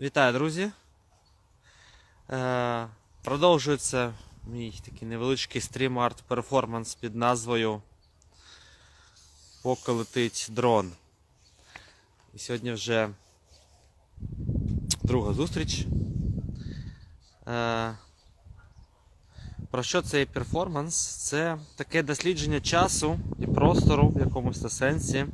Вітаю, друзі. Е, продовжується мій такий невеличкий стрім арт перформанс під назвою Поки летить дрон. І сьогодні вже друга зустріч. Е, про що цей перформанс? Це таке дослідження часу і простору в якомусь сенсі.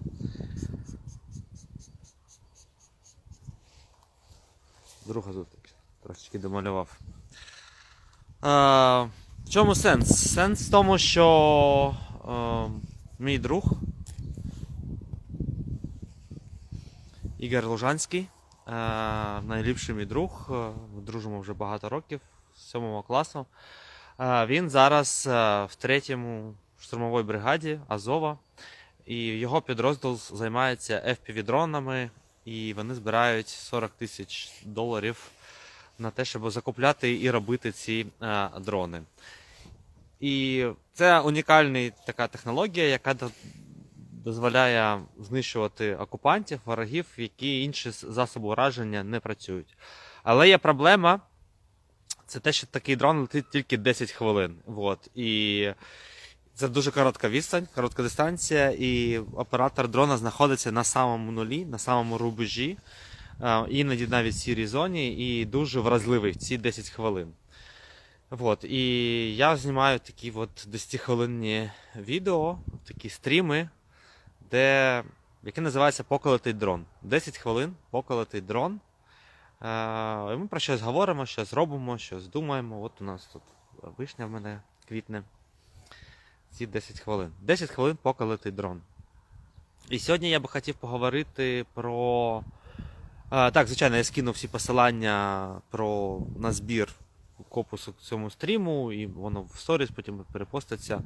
Друга зустріч. Трошечки домалював. Е, в чому сенс? Сенс в тому, що е, мій друг Ігор Лужанський, е, найліпший мій друг. Ми дружимо вже багато років, з 7 класу. Е, він зараз в третьому штурмовій бригаді Азова. І його підрозділ займається FPV-дронами, і вони збирають 40 тисяч доларів на те, щоб закупляти і робити ці е, дрони. І це унікальна така технологія, яка дозволяє знищувати окупантів, ворогів, які інші засоби ураження не працюють. Але є проблема. Це те, що такий дрон летить тільки 10 хвилин. Вот. І це дуже коротка відстань, коротка дистанція, і оператор дрона знаходиться на самому нулі, на самому рубежі, е, іноді навіть в сірій зоні, і дуже вразливий в ці 10 хвилин. Вот. І я знімаю такі от 10-хвилинні відео, такі стріми, де, які називаються Поки летить дрон. 10 хвилин, поки летить дрон. Е, ми про щось говоримо, щось робимо, щось думаємо. От у нас тут вишня в мене квітне. Ці 10 хвилин. 10 хвилин, поки дрон. І сьогодні я би хотів поговорити про. А, так, звичайно, я скинув всі посилання про на збір копусу к цьому стріму, і воно в сторіс потім перепоститься.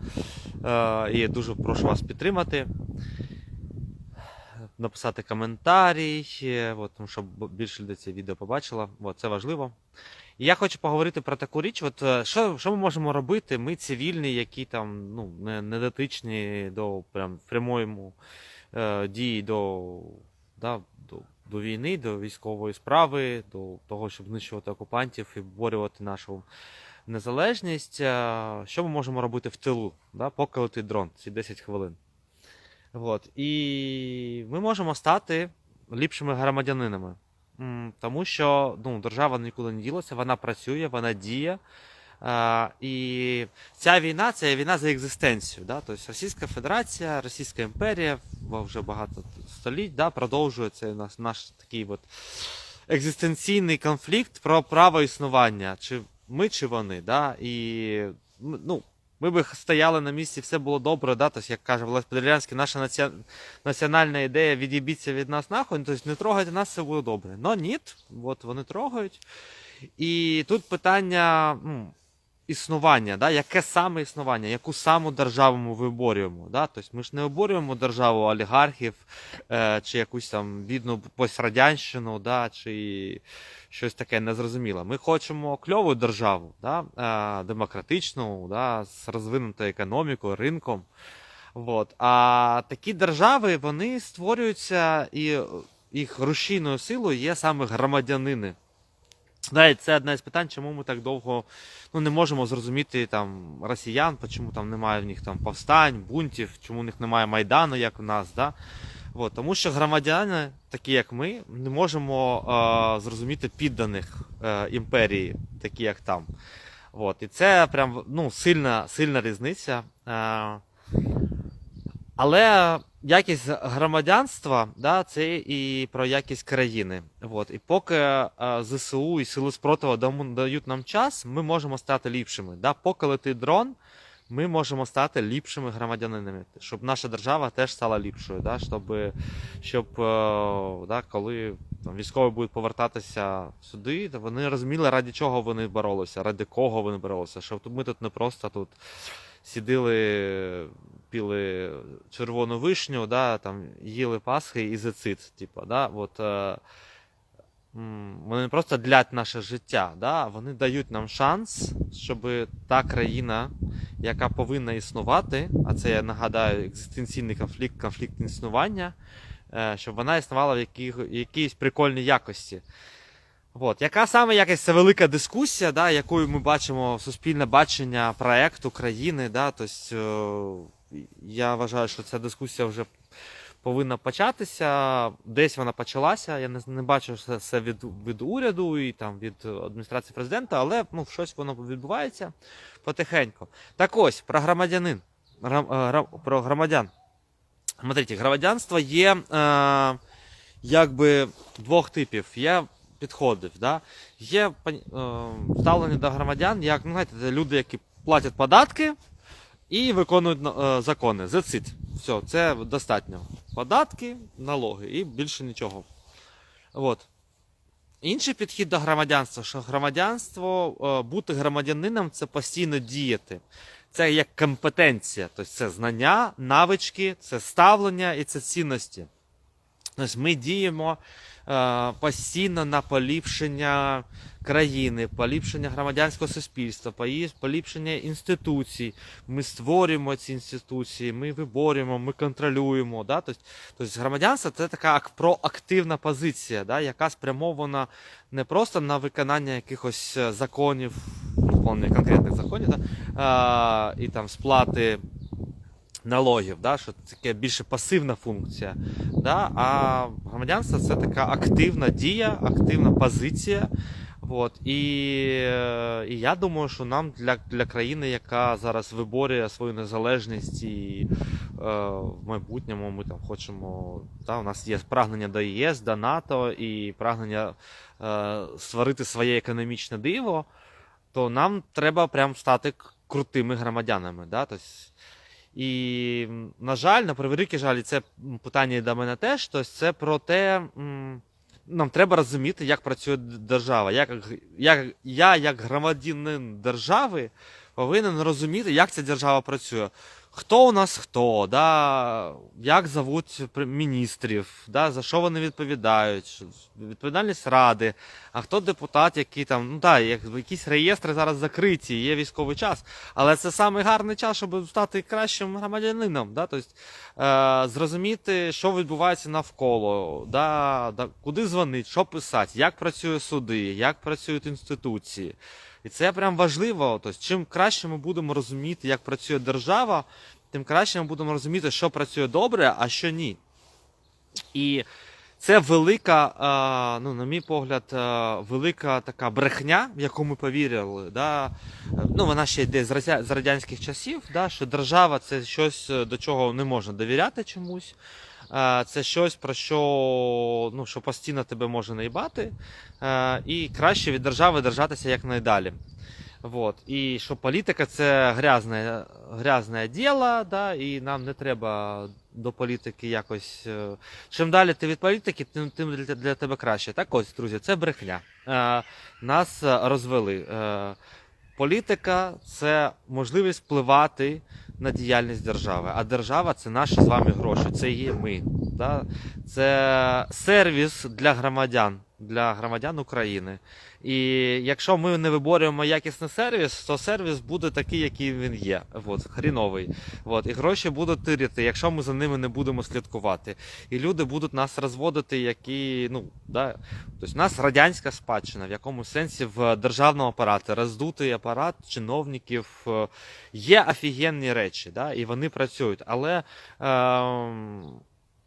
А, і я дуже прошу вас підтримати. Написати коментарій, от, тому більше людей це відео побачило. От, це важливо. І я хочу поговорити про таку річ. От, е, що, що ми можемо робити? Ми цивільні, які там ну, не, не дотичні до прям, прямої е, дії до, да, до, до війни, до військової справи, до того, щоб знищувати окупантів і борювати нашу незалежність. Е, Що ми можемо робити в тилу, да, поки летить дрон, ці 10 хвилин. От. І ми можемо стати ліпшими громадянинами. Тому що ну, держава нікуди не ділася, вона працює, вона діє. А, і ця війна це війна за екзистенцію. Да? Тобто Російська Федерація, Російська імперія вже багато століть да, продовжує цей наш, наш такий от екзистенційний конфлікт про право існування. Чи ми, чи вони. Да? І ну, ми би стояли на місці, все було добре, да? тобто, як каже Влад Подолянський, наша наці... національна ідея відібіться від нас нахуй, тобто не трогайте нас, все буде добре. Но ні, от вони трогають. І тут питання ну, існування, да? яке саме існування, яку саму державу ми виборюємо. Да? Тобто ми ж не оборюємо державу олігархів, е, чи якусь там бідну пострадянщину, да? чи щось таке незрозуміле. Ми хочемо кльову державу, да? е, демократичну, да? з розвинутою економікою, ринком. Вот. А такі держави вони створюються і їх рушійною силою є саме громадянини. І це одне з питань, чому ми так довго ну, не можемо зрозуміти там, росіян, чому там немає в них там повстань, бунтів, чому в них немає Майдану, як у нас. Да? От, тому що громадяни, такі як ми, не можемо е, зрозуміти підданих е, імперії, такі як там. От, і це прям ну, сильна, сильна різниця. Е, але якість громадянства, да, це і про якість країни. От. І поки е, ЗСУ і Сили спротиву дають нам час, ми можемо стати ліпшими. Да? Поки летить дрон, ми можемо стати ліпшими громадянинами, щоб наша держава теж стала ліпшою. Да? Щоб, щоб е, да, коли там, військові будуть повертатися сюди, то вони розуміли, ради чого вони боролися, ради кого вони боролися. Щоб ми тут не просто тут сиділи, піли червону вишню, да, там, їли пасхи і зацит. Типу, да, от, е, вони не просто длять наше життя, да, вони дають нам шанс, щоб та країна, яка повинна існувати, а це я нагадаю, екзистенційний конфлікт, конфлікт існування, е, щоб вона існувала в якійсь прикольній якості. От. Яка саме якась це велика дискусія, да, якою ми бачимо суспільне бачення проекту країни. Да, тобто, я вважаю, що ця дискусія вже повинна початися. Десь вона почалася. Я не, не бачу що це від, від уряду і там від адміністрації президента, але ну, щось воно відбувається потихеньку. Так ось, про громадянин. Грам, е, про громадян. Смотрите, громадянство є е, якби двох типів. Є підходів. Да? Є е, ставлення до громадян, як ну, знаєте, люди, які платять податки і виконують е, закони. That's. Все, це достатньо. Податки, налоги і більше нічого. От. Інший підхід до громадянства, що громадянство, е, бути громадянином це постійно діяти. Це як компетенція, тобто це знання, навички, це ставлення і це цінності. Тобто ми діємо постійно на поліпшення країни, поліпшення громадянського суспільства, поліпшення інституцій. Ми створюємо ці інституції, ми виборюємо, ми контролюємо. Да? Тобто, громадянство це така проактивна позиція, да? яка спрямована не просто на виконання якихось е, законів, конкретних законів, да? а, і там сплати налогів, да? що це таке більше пасивна функція. Да? А громадянство це така активна дія, активна позиція. От. І, і я думаю, що нам для, для країни, яка зараз виборює свою незалежність і е, в майбутньому ми там хочемо. Та, у нас є прагнення до ЄС, до НАТО і прагнення е, створити своє економічне диво, то нам треба прям стати крутими громадянами. Да? Тобто, і, на жаль, на превеликий жаль, і це питання до мене теж. Тобто це про те, нам треба розуміти, як працює держава. Як, як, я, як громадянин держави, повинен розуміти, як ця держава працює. Хто у нас хто, да, як зовуть міністрів, да, за що вони відповідають, відповідальність ради, а хто депутат, який там, ну як, якісь реєстри зараз закриті, є військовий час. Але це саме гарний час, щоб стати кращим громадянином. Да? Тобто, е, зрозуміти, що відбувається навколо, да? Да, куди дзвонити, що писати, як працюють суди, як працюють інституції. І це прям важливо. Тобто, чим краще ми будемо розуміти, як працює держава, тим краще ми будемо розуміти, що працює добре, а що ні. І це велика, ну, на мій погляд, велика така брехня, в яку ми повірили. Да? Ну, вона ще йде з радянських часів, да? що держава це щось, е, до чого не можна довіряти чомусь. Е, Це щось, про що, ну, що постійно тебе може наїбати. Е, І краще від держави держатися якнайдалі. Вот. І що політика це грязне, грязне діло, да, і нам не треба до політики якось. е, Чим далі ти від політики, тим, тим для, для тебе краще. Так ось, друзі, це брехня. Е, нас розвели. Е, політика це можливість впливати на діяльність держави. А держава це наші з вами гроші, це є ми. Да? Це сервіс для громадян, для громадян України. І якщо ми не виборюємо якісний сервіс, то сервіс буде такий, який він є. От, хріновий. От, і гроші будуть тирити, якщо ми за ними не будемо слідкувати. І люди будуть нас розводити, які, ну, да, тобто у нас радянська спадщина, в якому сенсі в державному апараті, роздутий апарат чиновників. е, Є офігенні речі, да, і вони працюють. Але ем,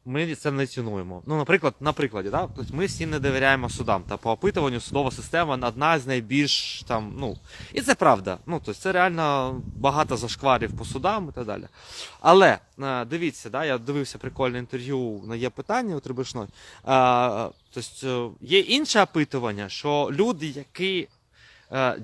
ми це не цінуємо. Ну, наприклад, на прикладі, да? тобто ми всі не довіряємо судам. Та по опитуванню судова система одна з найбільш там, ну, і це правда. Ну, тобто це реально багато зашкварів по судам і так далі. Але е, дивіться, да, я дивився прикольне інтерв'ю на є питання у Трибишной. Е, тобто, е, є інше опитування, що люди, які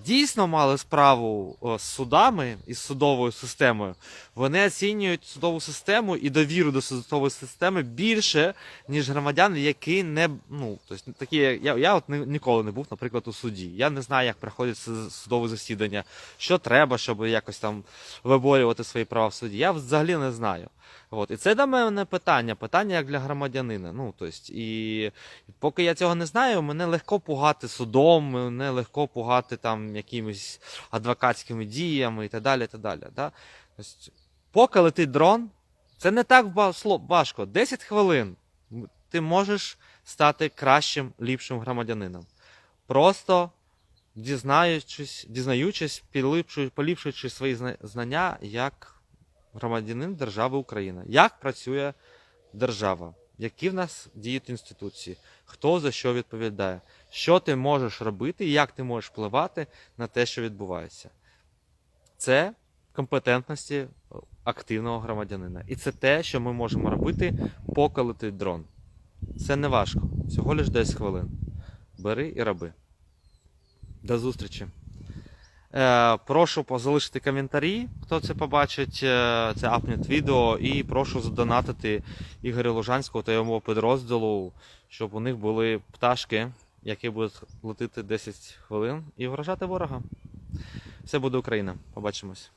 дійсно мали справу е, з судами і з судовою системою, вони оцінюють судову систему і довіру до судової системи більше, ніж громадяни, які не ну, тобто, такі, я, я от ні- ніколи не був, наприклад, у суді. Я не знаю, як проходять судове засідання, що треба, щоб якось там виборювати свої права в суді. Я взагалі не знаю. От. І це до мене питання, питання як для громадянина. Ну, тобто, і поки я цього не знаю, мене легко пугати судом, мене легко пугати там якимись адвокатськими діями і так далі. І так далі да? тобто, поки летить дрон, це не так важко. 10 хвилин ти можеш стати кращим, ліпшим громадянином. просто дізнаючись, дізнаючись, поліпшуючи свої знання як громадянин держави Україна. Як працює держава? Які в нас діють інституції? Хто за що відповідає? Що ти можеш робити і як ти можеш впливати на те, що відбувається? Це компетентності активного громадянина. І це те, що ми можемо робити, поки летить дрон. Це не важко. Всього лиш 10 хвилин. Бери і роби. До зустрічі. Е, прошу позалишити коментарі, хто це побачить, е, це апнет відео, і прошу задонатити Ігорю Лужанського та його підрозділу, щоб у них були пташки, які будуть летити 10 хвилин і вражати ворога. Все буде Україна. Побачимось.